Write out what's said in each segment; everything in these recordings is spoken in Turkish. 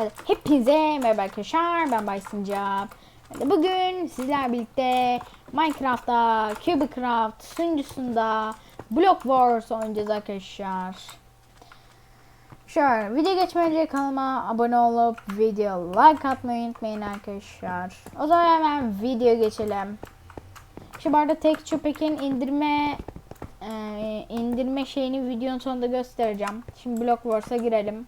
Evet, hepinize merhaba arkadaşlar. Ben Bay Sincap. Bugün sizler birlikte Minecraft'ta Cubecraft sunucusunda Block Wars oynayacağız arkadaşlar. Şöyle video geçmeden önce kanalıma abone olup video like atmayı unutmayın arkadaşlar. O zaman hemen video geçelim. Şu arada tek çöpekin indirme e, indirme şeyini videonun sonunda göstereceğim. Şimdi Block Wars'a girelim.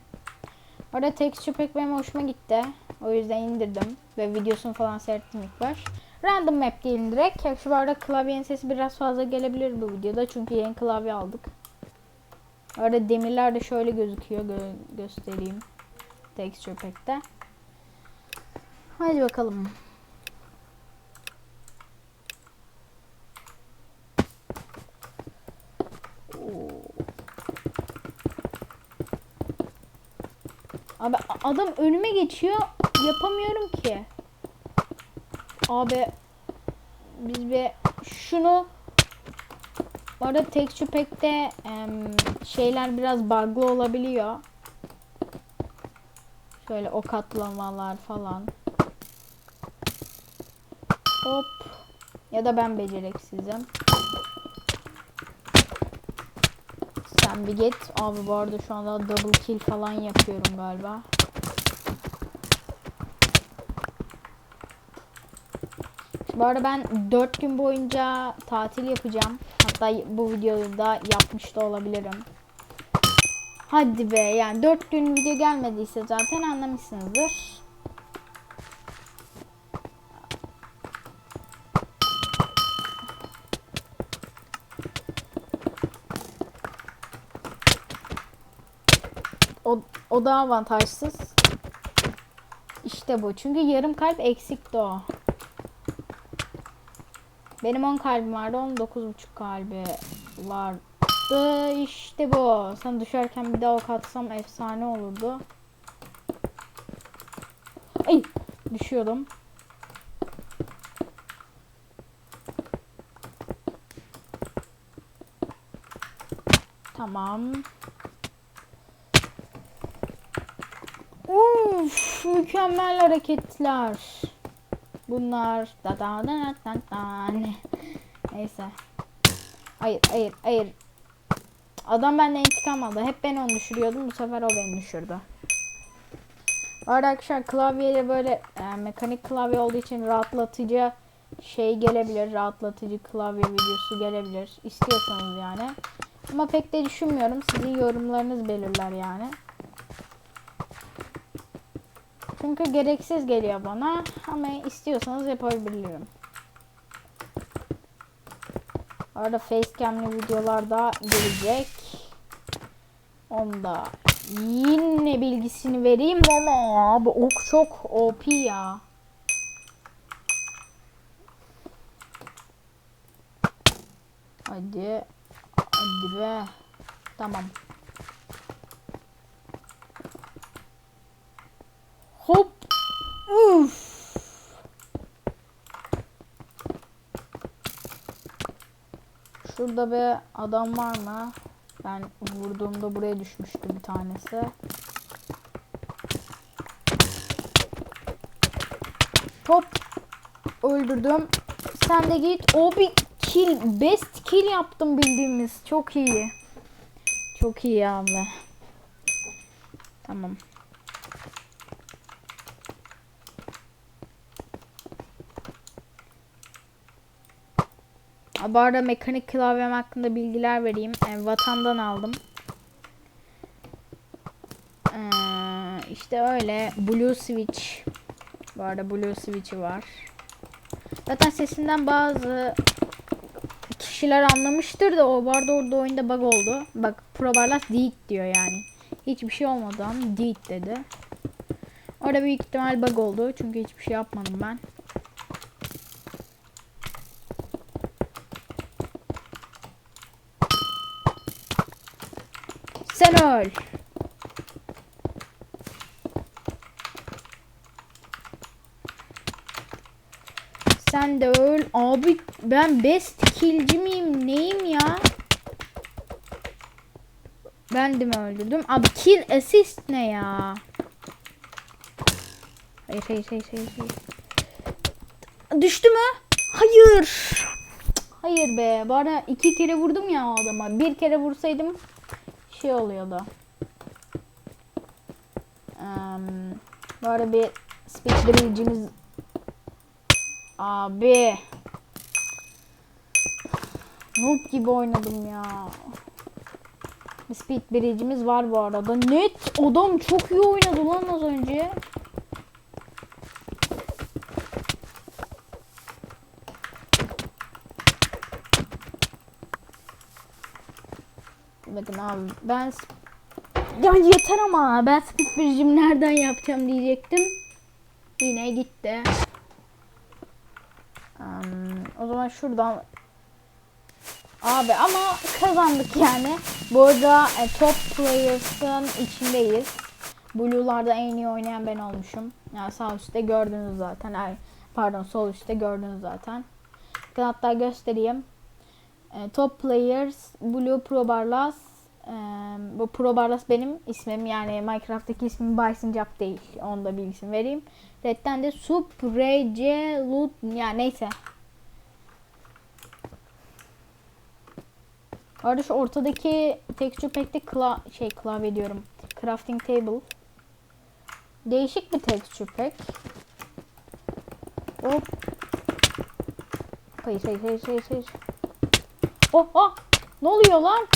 Orada texture pek benim hoşuma gitti. O yüzden indirdim. Ve videosunu falan seyrettim ilk baş. Random map değil direkt. Ya Şu arada klavyenin sesi biraz fazla gelebilir bu videoda. Çünkü yeni klavye aldık. Orada demirler de şöyle gözüküyor. Gö- göstereyim. Texture pack'te. Hadi bakalım. Adam önüme geçiyor. Yapamıyorum ki. Abi biz bir şunu bu arada texture pack'te şeyler biraz bug'lı olabiliyor. Şöyle o katlamalar falan. Hop. Ya da ben beceriksizim. Sen bir git. Abi bu arada şu anda double kill falan yapıyorum galiba. Bu arada ben 4 gün boyunca tatil yapacağım. Hatta bu videoda yapmış da olabilirim. Hadi be yani 4 gün video gelmediyse zaten anlamışsınızdır. O, o da avantajsız. İşte bu. Çünkü yarım kalp eksikti o. Benim 10 kalbim vardı. Onun 9,5 kalbi vardı. İşte bu. Sen düşerken bir daha ok atsam efsane olurdu. Ay! Düşüyordum. Tamam. Uf, mükemmel hareketler. Bunlar da da da da da. Neyse. Hayır, hayır, hayır. Adam benden intikam aldı. Hep ben onu düşürüyordum. Bu sefer o beni düşürdü. Bu arada arkadaşlar klavyeyle böyle e, mekanik klavye olduğu için rahatlatıcı şey gelebilir. Rahatlatıcı klavye videosu gelebilir. İstiyorsanız yani. Ama pek de düşünmüyorum. Sizin yorumlarınız belirler yani. Çünkü gereksiz geliyor bana ama istiyorsanız yapabilirim. Arada facecam'li videolar da gelecek. Onda yine bilgisini vereyim ama abi ok çok OP ya. Hadi. Hadi be. Tamam. Hop. Uf. Şurada bir adam var mı? Ben vurduğumda buraya düşmüştü bir tanesi. Hop. Öldürdüm. Sen de git. O bir kill. Best kill yaptım bildiğimiz. Çok iyi. Çok iyi abi. Tamam. Bu arada mekanik klavyem hakkında bilgiler vereyim. Yani vatandan aldım. Ee, işte öyle. Blue Switch. Bu arada Blue Switch'i var. Zaten sesinden bazı kişiler anlamıştır da o vardı orada oyunda bug oldu. Bak Probarlas delete diyor yani. Hiçbir şey olmadı ama delete dedi. Orada büyük ihtimal bug oldu. Çünkü hiçbir şey yapmadım ben. Sen öl. Sen de öl. Abi ben best killci miyim? Neyim ya? Ben de mi öldürdüm? Abi kill assist ne ya? Hayır hayır hayır hayır. hayır. Düştü mü? Hayır. Hayır be. Arada iki kere vurdum ya adama. Bir kere vursaydım şey oluyordu. Um, arada bir speed bridge'imiz Abi. Noob gibi oynadım ya. Bir speed bridge'imiz var bu arada. Net adam çok iyi oynadı lan az önce. Bakın abi ben ya yeter ama ben speed bridge'imi nereden yapacağım diyecektim. Yine gitti. Um, o zaman şuradan Abi ama kazandık yani. Bu arada e, top players'ın içindeyiz. Blue'larda en iyi oynayan ben olmuşum. Yani sağ üstte gördünüz zaten. Ay, pardon sol üstte gördünüz zaten. Hatta göstereyim. E, top players Blue Pro Barlas e, bu Pro Barlas benim ismim yani Minecraft'taki ismim Bison Jump değil. Onu da bilgisini vereyim. Red'den de Suprece Loot yani neyse. Arada şu ortadaki texture pack'te kla şey klavye diyorum. Crafting table. Değişik bir texture pack. Hop. Hayır hayır hayır hayır hayır. Oh oh. Ne oluyor lan?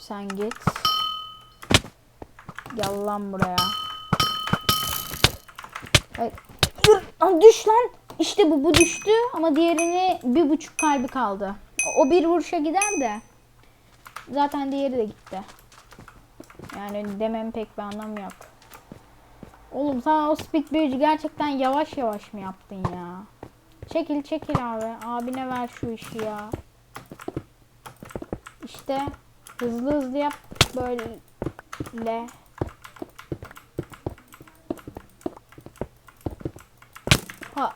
Sen git. Gel lan buraya. Hayır. Dur, düş lan. İşte bu, bu düştü ama diğerini bir buçuk kalbi kaldı. O bir vuruşa gider de. Zaten diğeri de gitti. Yani demem pek bir anlam yok. Oğlum sen o speed bridge'i gerçekten yavaş yavaş mı yaptın ya? Çekil çekil abi. Abine ver şu işi ya. İşte hızlı hızlı yap böyle. Ha.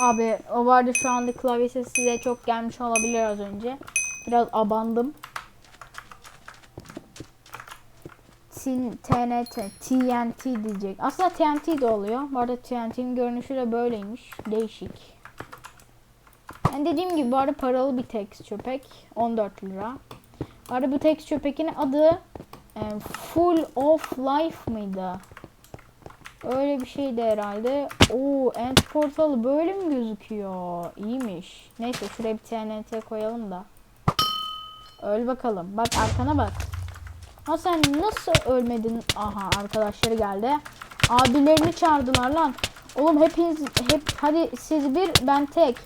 Abi o vardı şu anda klavye sesi size çok gelmiş olabilir az önce. Biraz abandım. TNT, TNT diyecek. Aslında TNT de oluyor. Bu arada TNT'nin görünüşü de böyleymiş. Değişik. Yani dediğim gibi bu arada paralı bir texture pack. 14 lira. Arada bu texture pack'in adı e, Full of Life mıydı? Öyle bir şeydi herhalde. Oo, end portalı böyle mi gözüküyor? İyiymiş. Neyse şuraya bir TNT koyalım da. Öl bakalım. Bak arkana bak. Ha sen nasıl ölmedin? Aha arkadaşları geldi. Abilerini çağırdılar lan. Oğlum hepiniz hep hadi siz bir ben tek.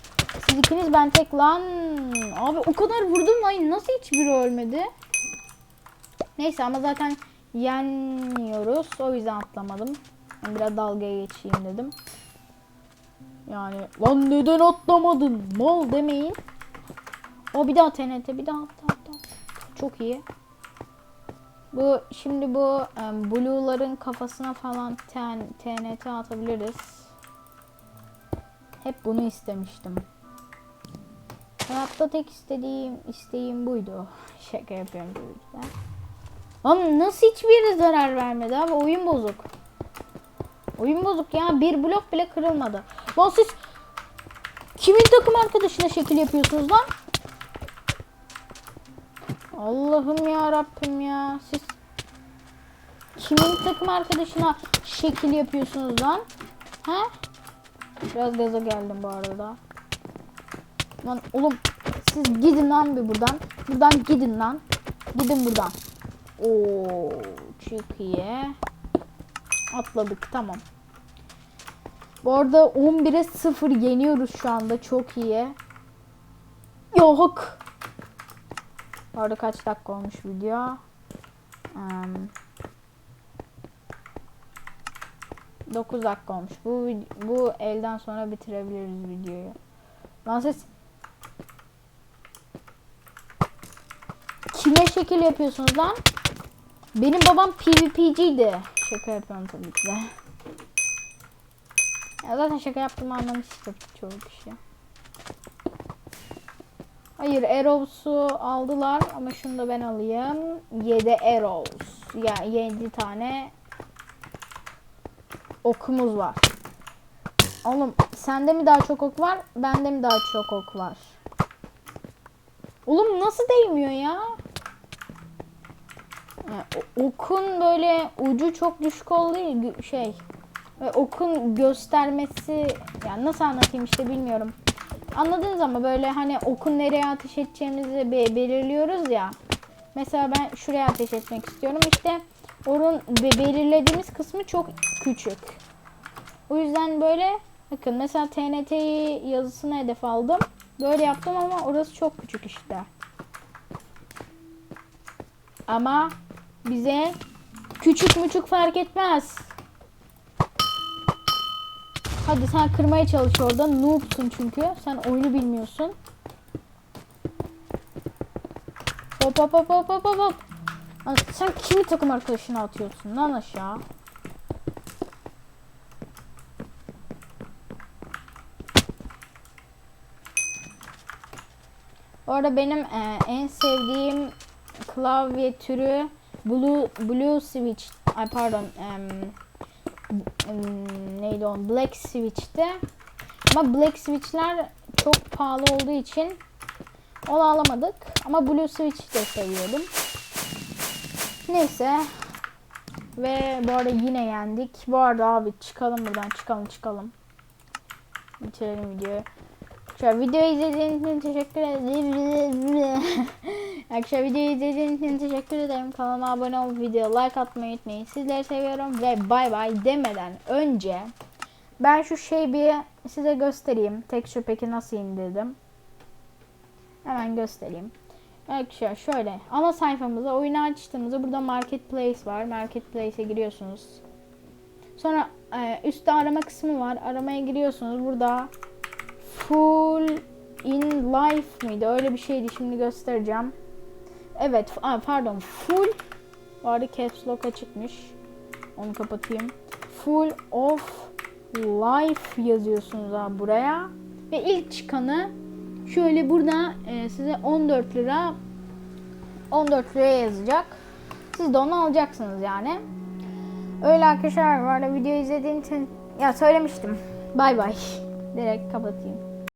Siz ikiniz ben tek lan. Abi o kadar vurdum lan nasıl hiçbiri ölmedi? Neyse ama zaten yeniyoruz. O yüzden atlamadım. Ben biraz dalgaya geçeyim dedim. Yani lan neden atlamadın? Mal demeyin. O bir daha TNT bir daha atla atla. Çok iyi. Bu şimdi bu um, blue'ların kafasına falan TNT atabiliriz. Hep bunu istemiştim. Hayatta tek istediğim isteğim buydu. Şaka yapıyorum tabii ki. Lan nasıl hiçbir yere zarar vermedi abi oyun bozuk. Oyun bozuk ya bir blok bile kırılmadı. Lan siz kimin takım arkadaşına şekil yapıyorsunuz lan? Allah'ım ya Rabbim ya. Siz kimin takım arkadaşına şekil yapıyorsunuz lan? He? Biraz gaza geldim bu arada. Lan oğlum siz gidin lan bir buradan. Buradan gidin lan. Gidin buradan. Oo, çok iyi. Atladık tamam. Bu arada 11'e 0 yeniyoruz şu anda. Çok iyi. Yok. Bu arada kaç dakika olmuş video? Um, 9 dakika olmuş. Bu bu elden sonra bitirebiliriz videoyu. Lan siz şekil yapıyorsunuz lan? Benim babam PvP'ciydi. Şaka yapıyorum tabii ki de. Ya zaten şaka yaptığımı anlamıştır çoğu kişi. Hayır Arrows'u aldılar ama şunu da ben alayım. 7 Arrows. Ya 7 tane okumuz var. Oğlum sende mi daha çok ok var? Bende mi daha çok ok var? Oğlum nasıl değmiyor ya? Okun böyle ucu çok düşük olduğu şey. Ve okun göstermesi yani nasıl anlatayım işte bilmiyorum. Anladınız ama böyle hani okun nereye ateş edeceğimizi be- belirliyoruz ya. Mesela ben şuraya ateş etmek istiyorum. İşte onun be- belirlediğimiz kısmı çok küçük. O yüzden böyle bakın mesela TNT'yi yazısına hedef aldım. Böyle yaptım ama orası çok küçük işte. Ama bize küçük müçük fark etmez. Hadi sen kırmaya çalış orada. Noob'sun çünkü. Sen oyunu bilmiyorsun. Hop hop hop hop hop hop Sen kimi takım arkadaşına atıyorsun lan aşağı? Bu benim e, en sevdiğim klavye türü Blue Blue Switch. Ay pardon. em, neydi o? Black Switch'ti. Ama Black Switch'ler çok pahalı olduğu için onu alamadık. Ama Blue Switch'i de seviyordum. Neyse. Ve bu arada yine yendik. Bu arada abi çıkalım buradan. Çıkalım çıkalım. Bitirelim videoyu. Arkadaşlar videoyu izlediğiniz için teşekkür ederim. Arkadaşlar videoyu izlediğiniz için teşekkür ederim. Kanalıma abone olup video like atmayı unutmayın. Sizleri seviyorum ve bay bay demeden önce ben şu şeyi bir size göstereyim. Texture Pack'i nasıl indirdim. Hemen göstereyim. Arkadaşlar şöyle ana sayfamıza oyunu açtığımızda burada Marketplace var. Marketplace'e giriyorsunuz. Sonra e, üstte arama kısmı var. Aramaya giriyorsunuz. Burada Full in life mıydı? Öyle bir şeydi. Şimdi göstereceğim. Evet. Aa, pardon. Full. Arada caps lock açıkmış. Onu kapatayım. Full of life yazıyorsunuz abi buraya. Ve ilk çıkanı şöyle burada e, size 14 lira 14 liraya yazacak. Siz de onu alacaksınız yani. Öyle arkadaşlar bu arada video izlediğim için ya söylemiştim. Bay bay. Direkt kapatayım.